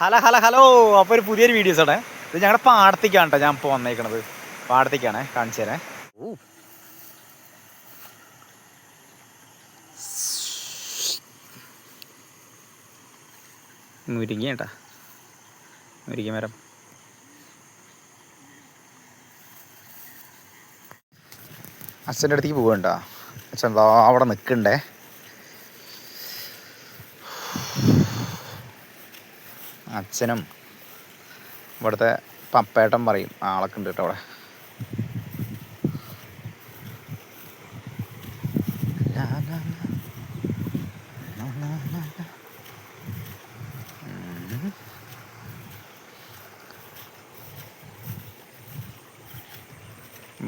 Hello hello hello. അപ്പോൾ ഒരു പുതിയൊരു വീഡിയോസ് ആണ്. ഇത് ഞങ്ങളുടെ പാടത്തേക്കാണ് ഞാൻ ഇപ്പോൾ വന്നേക്കണത്. പാടത്തേക്കാണ് കാണിച്ചു തരാം. മുരിങ്ങ കേട്ടാ മുരിങ്ങ മരം. അച്ഛന്റെ അടുത്തേക്ക് പോകണ്ട അച്ഛൻ അവിടെ നിൽക്കണ്ടേ? അച്ഛനും ഇവിടുത്തെ പപ്പേട്ടൻ പറയും ആളൊക്കെ ഉണ്ട് കേട്ടോ അവിടെ.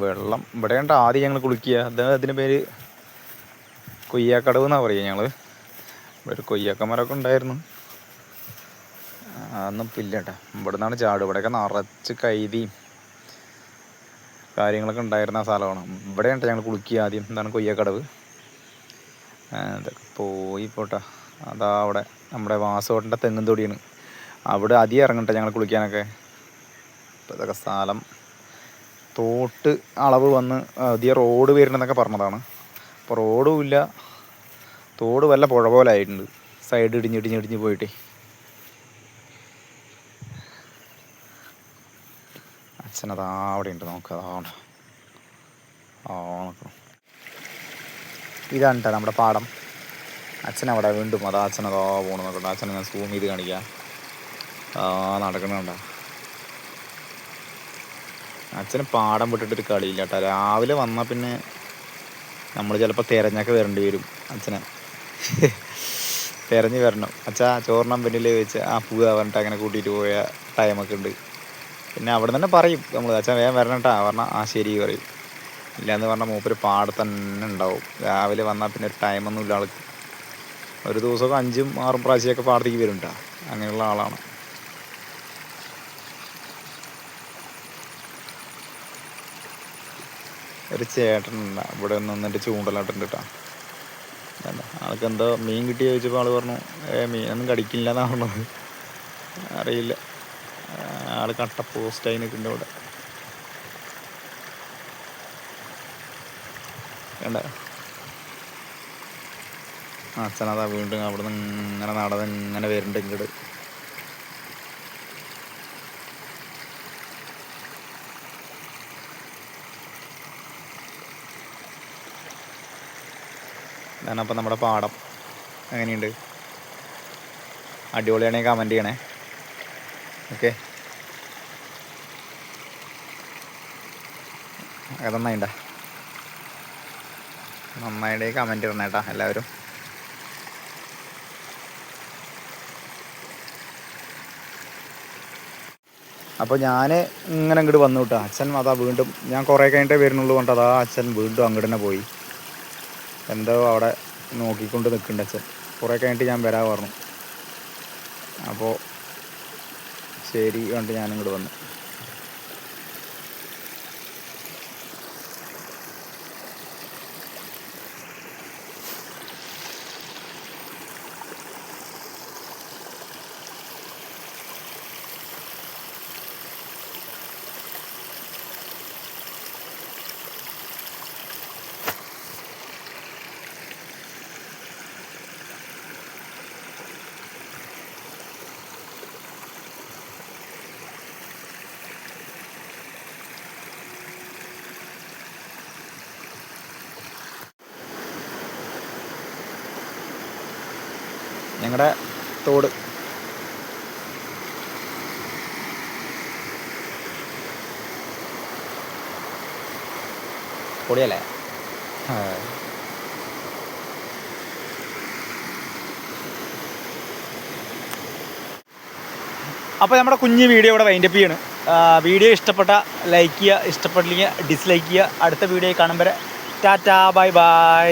വെള്ളം ഇവിടെ കണ്ട ആദ്യം ഞങ്ങൾ കുളിക്കുക അത് അതിന്റെ പേര് കൊയ്യാക്കടവ് എന്നാണ് പറയുക ഞങ്ങൾ ഇവിടെ കൊയ്യാക്കന്മാരൊക്കെ ഉണ്ടായിരുന്നു. അതൊന്നും ഇല്ല കേട്ടോ ഇവിടെ നിന്നാണ് ചാട് ഇവിടെയൊക്കെ നിറച്ച് കൈതിയും കാര്യങ്ങളൊക്കെ ഉണ്ടായിരുന്ന സ്ഥലമാണ്. ഇവിടെയാണ് ഞങ്ങൾ കുളിക്കുക ആദ്യം. എന്താണ് കൊയ്യക്കടവ്. ഇതൊക്കെ പോയി പോട്ടെ. അതാ അവിടെ നമ്മുടെ വാസോട്ടിന്റെ തെങ്ങും തൊടിയാണ്. അവിടെ അധികം ഇറങ്ങട്ടെ ഞങ്ങൾ കുളിക്കാനൊക്കെ. ഇപ്പം ഇതൊക്കെ സ്ഥലം തോട്ട് അളവ് വന്ന് അധികം റോഡ് വരുന്നതൊക്കെ പറഞ്ഞതാണ്. അപ്പോൾ റോഡും ഇല്ല. തോട് വല്ല പുഴ പോലെ ആയിട്ടുണ്ട്. സൈഡ് ഇടിഞ്ഞ് ഇടിഞ്ഞ് പോയിട്ടേ അച്ഛനതാ അവിടെ ഉണ്ട്. നമുക്ക് അതാണ് ആ ഇതാണ് നമ്മുടെ പാടം. അച്ഛൻ അവിടെ വീണ്ടും അതാ അച്ഛനതാ പോകണം നോക്കട്ടെ അച്ഛനെ ഞാൻ സൂം ചെയ്ത് കാണിക്കാം. ആ നടക്കണുണ്ട അച്ഛന് പാടം വിട്ടിട്ടൊരു കളിയില്ല കേട്ടോ രാവിലെ വന്നാൽ പിന്നെ നമ്മൾ ചിലപ്പോൾ തിരഞ്ഞൊക്കെ വരേണ്ടി വരും അച്ഛനെ. തിരഞ്ഞ് വരണം. അച്ഛാ ചോറിനം പിന്നിൽ വെച്ച് ആ പൂവ പറഞ്ഞിട്ട് അങ്ങനെ കൂട്ടിയിട്ട് പോയ ടൈമൊക്കെ ഉണ്ട്. പിന്നെ അവിടെ തന്നെ പറയും. നമ്മൾ അച്ഛൻ വേഗം വരണം കേട്ടാ പറഞ്ഞാൽ ആ ശരി പറയും. ഇല്ലയെന്ന് പറഞ്ഞാൽ മൂപ്പര് പാടത്ത് തന്നെ ഉണ്ടാവും. രാവിലെ വന്നാൽ പിന്നെ ഒരു ടൈമൊന്നും ഇല്ല ആൾക്ക്. ഒരു ദിവസമൊക്കെ അഞ്ചും ആറും പ്രാവശ്യമൊക്കെ പാടത്തേക്ക് വരും കേട്ടോ അങ്ങനെയുള്ള ആളാണ്. ഒരു ചേട്ടനുണ്ട ഇവിടെ നിന്നിട്ട് ചൂണ്ടലാട്ടുണ്ട് കേട്ടോ ആൾക്ക് എന്തോ മീൻ കിട്ടിയ ചോദിച്ചപ്പോൾ ആൾ പറഞ്ഞു ഏ മീനൊന്നും കടിക്കില്ല എന്നാണ് അറിയില്ല. ആൾ കട്ട പോസ്റ്റായി നിൽക്കുന്നുണ്ട് ഇവിടെ. കണ്ട? അച്ഛനതാ വീണ്ടും അവിടെ നിന്ന് ഇങ്ങനെ നടന്ന് ഇങ്ങനെ വരുന്നുണ്ട് ഇങ്ങോട്ട് അപ്പം നമ്മുടെ പാടം എങ്ങനെയുണ്ട്? അടിപൊളിയാണെങ്കിൽ കമന്റ് ചെയ്യണേ. ഓക്കെ അത് നന്നായിണ്ട നന്നായിട്ട് കമന്റ് ഇടണം കേട്ടാ എല്ലാവരും. അപ്പോൾ ഞാൻ ഇങ്ങനെ അങ്ങോട്ട് വന്നു കേട്ടോ അച്ഛൻ അതാ വീണ്ടും ഞാൻ കുറേ കഴിഞ്ഞിട്ടേ വരുന്നുള്ളൂ കൊണ്ട് അതാ അച്ഛൻ വീണ്ടും അങ്ങോട്ട് തന്നെ പോയി. എന്തോ അവിടെ നോക്കിക്കൊണ്ട് നിൽക്കുന്നുണ്ട് അച്ഛൻ. കുറേ കഴിഞ്ഞിട്ട് ഞാൻ വരാൻ പറഞ്ഞു. അപ്പോൾ ശരി കണ്ട് ഞാനിങ്ങോട്ട് വന്നു. ഞങ്ങളുടെ തോട്. പൊളിയല്ലേ. അപ്പോൾ നമ്മുടെ കുഞ്ഞ് വീഡിയോ ഇവിടെ വൈൻഡപ്പ് ചെയ്യാണ്. വീഡിയോ ഇഷ്ടപ്പെട്ട ലൈക്ക് ചെയ്യുക ഇഷ്ടപ്പെട്ടില്ലെങ്കിൽ ഡിസ്ലൈക്ക് ചെയ്യുക. അടുത്ത വീഡിയോ കാണുമ്പോൾ ടാറ്റാ ബൈ ബൈ